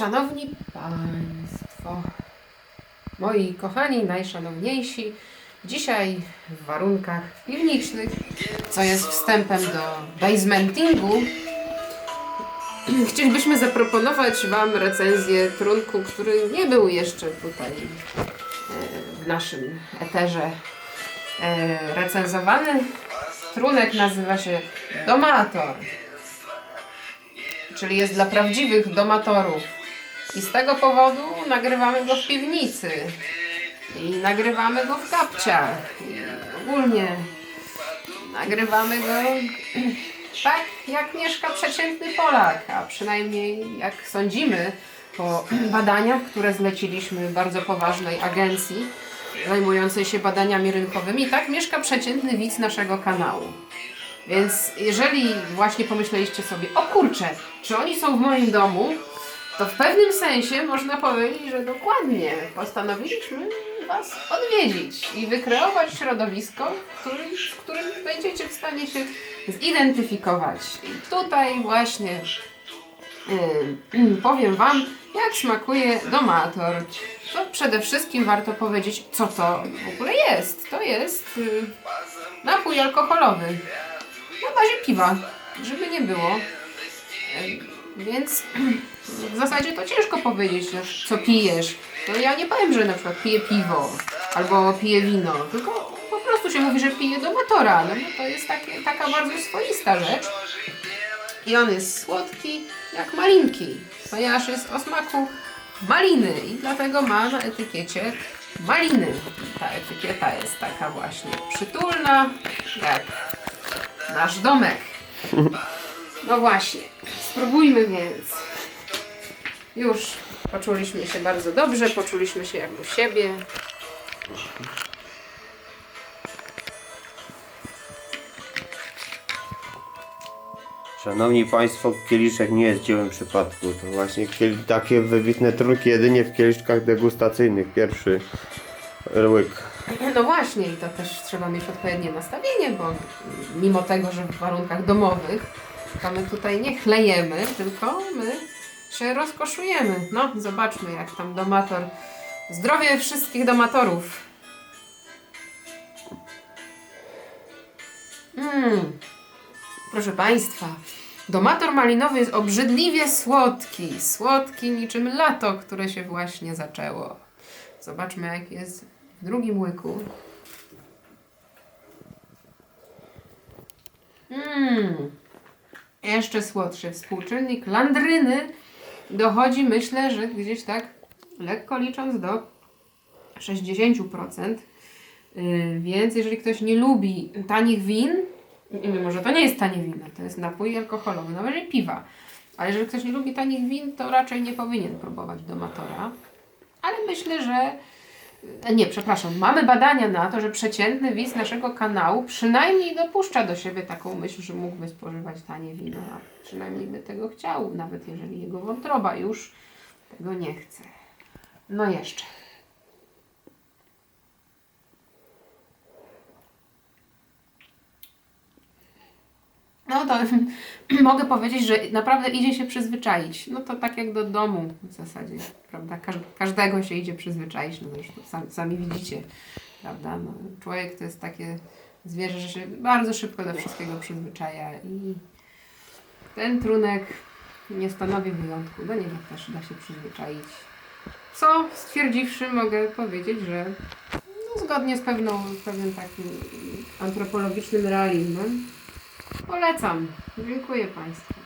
Szanowni Państwo, moi kochani, najszanowniejsi, dzisiaj w warunkach piwniczych, co jest wstępem do basementingu, chcielibyśmy zaproponować Wam recenzję trunku, który nie był jeszcze tutaj e, w naszym eterze e, recenzowany. Trunek nazywa się Domator czyli jest dla prawdziwych domatorów. I z tego powodu nagrywamy go w piwnicy. I nagrywamy go w kapciach. I ogólnie nagrywamy go tak, jak mieszka przeciętny Polak, a przynajmniej jak sądzimy po badaniach, które zleciliśmy bardzo poważnej agencji zajmującej się badaniami rynkowymi, tak mieszka przeciętny widz naszego kanału. Więc jeżeli właśnie pomyśleliście sobie, o kurczę, czy oni są w moim domu, to w pewnym sensie można powiedzieć, że dokładnie postanowiliśmy Was odwiedzić i wykreować środowisko, w którym, w którym będziecie w stanie się zidentyfikować. I tutaj właśnie Ym, powiem Wam, jak smakuje domator. To przede wszystkim warto powiedzieć, co to w ogóle jest. To jest y, napój alkoholowy na bazie piwa, żeby nie było. Ym, Więc w zasadzie to ciężko powiedzieć, co pijesz. No ja nie powiem, że na przykład piję piwo albo piję wino, tylko po prostu się mówi, że piję domatora. No to jest takie, taka bardzo swoista rzecz. I on jest słodki jak malinki, ponieważ jest o smaku maliny i dlatego ma na etykiecie maliny. Ta etykieta jest taka właśnie przytulna, jak nasz domek. No właśnie, spróbujmy więc. Już poczuliśmy się bardzo dobrze, poczuliśmy się jak u siebie. Szanowni Państwo, kieliszek nie jest dziełem przypadku. To właśnie takie wybitne trunki jedynie w kieliszkach degustacyjnych. Pierwszy łyk. No właśnie, i to też trzeba mieć odpowiednie nastawienie, bo mimo tego, że w warunkach domowych, to my tutaj nie chlejemy, tylko my się rozkoszujemy. No, zobaczmy, jak tam domator. Zdrowie wszystkich domatorów. Mmm. Proszę Państwa, domator malinowy jest obrzydliwie słodki. Słodki niczym lato, które się właśnie zaczęło. Zobaczmy, jak jest w drugim łyku. Mmm. Jeszcze słodszy współczynnik landryny dochodzi, myślę, że gdzieś tak lekko licząc do 60%. Yy, więc jeżeli ktoś nie lubi tanich win, mimo że to nie jest tanie wino, to jest napój alkoholowy, nawet jeżeli piwa, ale jeżeli ktoś nie lubi tanich win, to raczej nie powinien próbować domatora. Ale myślę, że Nie, przepraszam. Mamy badania na to, że przeciętny widz naszego kanału przynajmniej dopuszcza do siebie taką myśl, że mógłby spożywać tanie wino, a przynajmniej by tego chciał, nawet jeżeli jego wątroba już tego nie chce. No jeszcze. No to mogę powiedzieć, że naprawdę idzie się przyzwyczaić. No to tak jak do domu w zasadzie, prawda? Każ- Każdego się idzie przyzwyczaić, no zresztą sami, sami widzicie, prawda? No, człowiek to jest takie zwierzę, że się bardzo szybko do wszystkiego przyzwyczaja i ten trunek nie stanowi wyjątku. Do niego też da się przyzwyczaić. Co stwierdziwszy, mogę powiedzieć, że no, zgodnie z pewną, pewnym takim antropologicznym realizmem Polecam. Dziękuję Państwu.